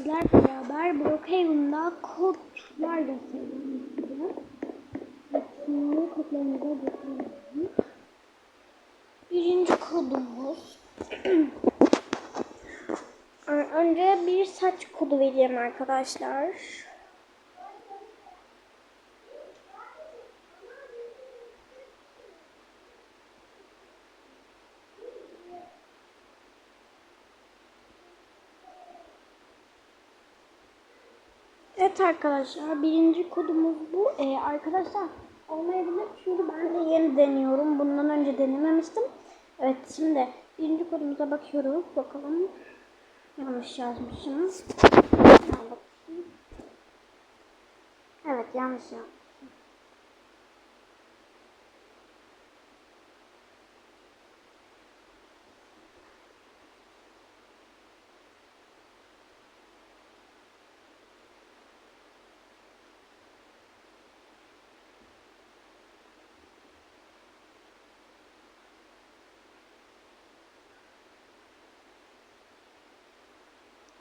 sizler beraber Brookhaven'da kodlar göstereceğim size. Şimdi kodlarımıza. Birinci kodumuz. Önce bir saç kodu vereceğim arkadaşlar. Evet arkadaşlar birinci kodumuz bu. Ee, arkadaşlar olmayabilir çünkü ben de yeni deniyorum. Bundan önce denememiştim. Evet şimdi birinci kodumuza bakıyoruz. Bakalım. Yanlış yazmışım. Evet yanlış yazmışım.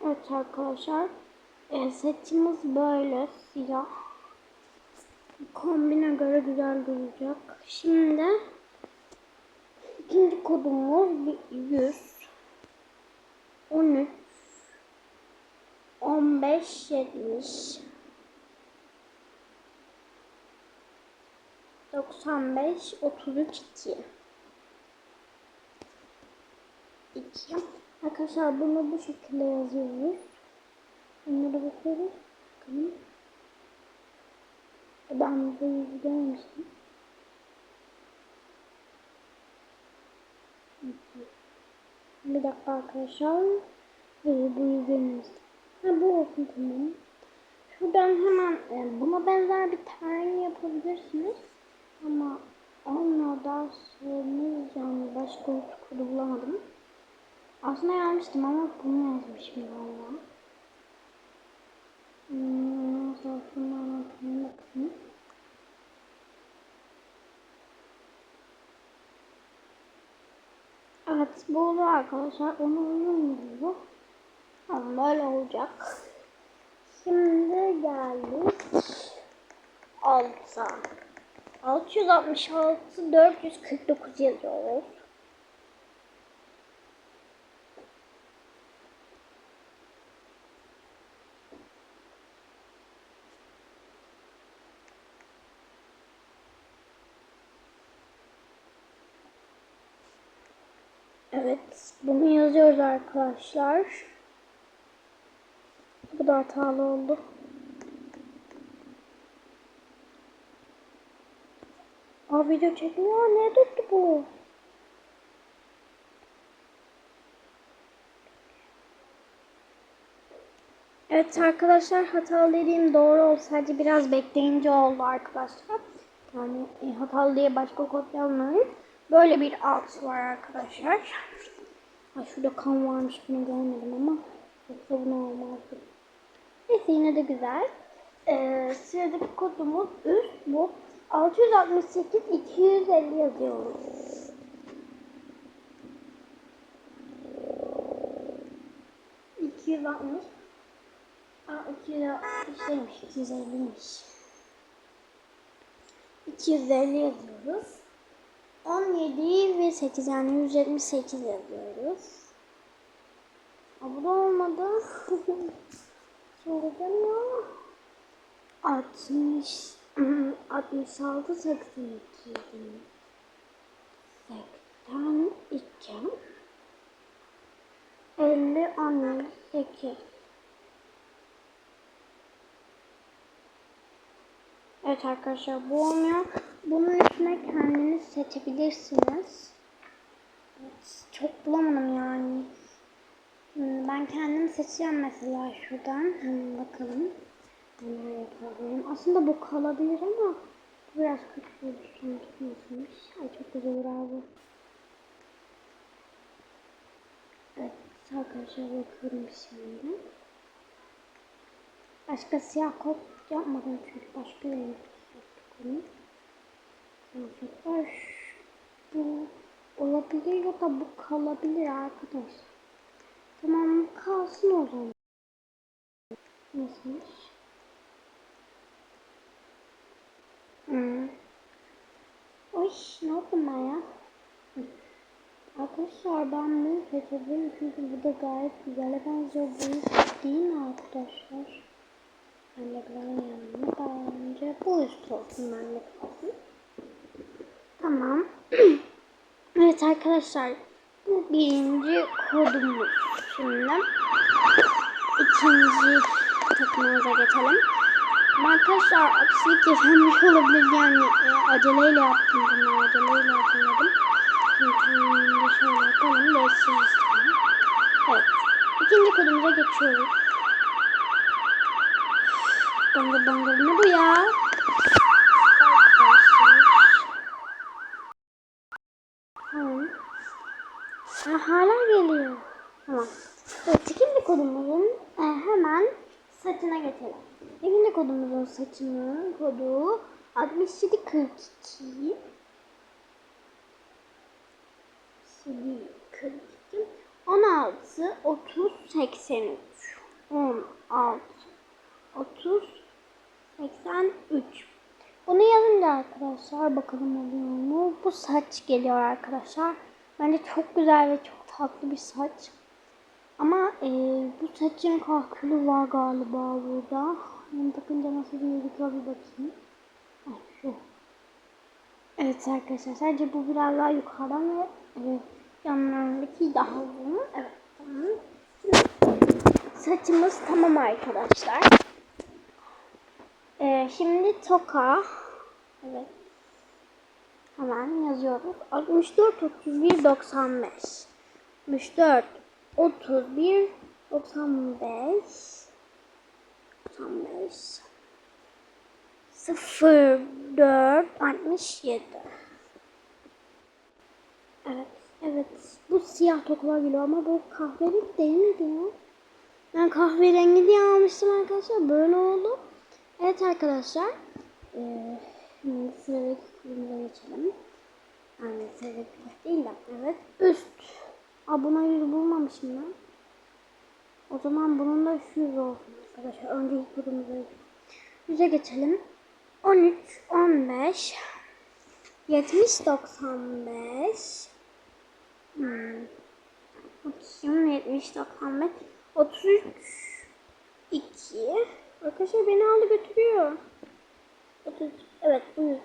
Evet arkadaşlar. E, setimiz böyle siyah. Kombine göre güzel duracak. Şimdi ikinci kodumuz 100 13 15 70 95 33 2 2 Arkadaşlar bunu bu şekilde yazıyoruz. Bunlara bakıyoruz. Bakalım. Ben bu yüzü görmüştüm. Bir dakika arkadaşlar. Bu, bu yüzü görmüştüm. Ha bu olsun tamam. Şuradan hemen e, buna benzer bir tane yapabilirsiniz. Ama onunla da yani başka kodu bulamadım. Aslında yazmıştım ama bunu yazmışım valla. Hmm, sorusunu anlatayım bakayım. Evet bu oldu arkadaşlar. Onu uyum bu. Ama böyle olacak. Şimdi geldik. 6. 666 449 yazıyoruz. Evet, bunu yazıyoruz arkadaşlar. Bu da hatalı oldu. Aa video çekmiyor. Ne tuttu bu? Evet arkadaşlar hatalı dediğim doğru oldu. Sadece biraz bekleyince oldu arkadaşlar. Yani e, hatalı diye başka kod yazmıyorum. Böyle bir alt var arkadaşlar. Ha, şurada kan varmış bunu görmedim ama yoksa bunu olmazdı. Neyse yine de güzel. Ee, sıradaki kodumuz üst bu. 668 250 yazıyoruz. İki yüz altmış. Aa, iki yüz şeymiş, iki yüz elliymiş. 250 yazıyoruz. 17 ve 8 yani 178 yazıyoruz. Bu da olmadı. Soracağım ya. 60 66 82 82 50 17 8 Evet arkadaşlar bu olmuyor. Bunun üstüne kendiniz seçebilirsiniz. Çok bulamadım yani. Hmm, ben kendim seçeceğim mesela şuradan. Hemen bakalım. Neler yapabilirim. Aslında bu kalabilir ama biraz kötü pozisyon tutmasınmış. Ay çok güzel olur abi. Evet arkadaşlar bakıyorum şimdi. Başka siyah kod yapmadım çünkü başka renk yaptık onu. Kıyafetler bu olabilir ya da bu kalabilir arkadaşlar. Tamam kalsın o zaman. Nasılmış? Hmm. Oy ne yaptım ben ya? Arkadaşlar ben bunu seçebilirim çünkü bu da gayet güzel benziyor. Bu değil mi arkadaşlar? Ben de yani bence bu üst olsun ben de kalsın. Tamam. evet arkadaşlar bu birinci kodumuz. Şimdi ikinci takımımıza geçelim. Arkadaşlar aksilik yaşanmış olabilir yani e, aceleyle yaptım bunu aceleyle yapamadım. Şimdi şöyle yapalım sonra. Evet ikinci kodumuza geçiyoruz. Bangır bangır ne bu ya? Arkadaşlar. Tamam. Ha, hala geliyor. Tamam. Evet, ikinci kodumuzun e, hemen saçına geçelim. İkinci kodumuzun saçının kodu 6742. 42 16 30 83 16 30 83 Bunu yazınca arkadaşlar bakalım oluyor mu? Bu saç geliyor arkadaşlar. Bence çok güzel ve çok tatlı bir saç. Ama e, bu saçın kahkülü var galiba burada. Bunu takınca nasıl gözüküyor bir bakayım. Ay, şu. Evet arkadaşlar sadece bu biraz daha yukarıdan ve e, yanlarındaki daha uzun. Evet tamam. Saçımız tamam arkadaşlar. E, şimdi toka. Evet. Hemen yazıyoruz. 64 31 95. 64 31 95 95 0 4 67 Evet, evet. Bu siyah tokalar geliyor ama bu kahverengi değil miydi ya? Ben kahverengi diye almıştım arkadaşlar. Böyle oldu. Evet arkadaşlar. Ee, şimdi sıradaki kurumuza geçelim. Yani sıradaki değil de. Evet. Üst. Aa buna yüz bulmamışım ben. O zaman bunun da şu yüz olsun arkadaşlar. Önceki kurumuza yüze geçelim. 13, 15, 70, 95, hmm. 30, 70, 95, 33, 2. Arkadaşlar beni aldı götürüyor. 30, evet bu.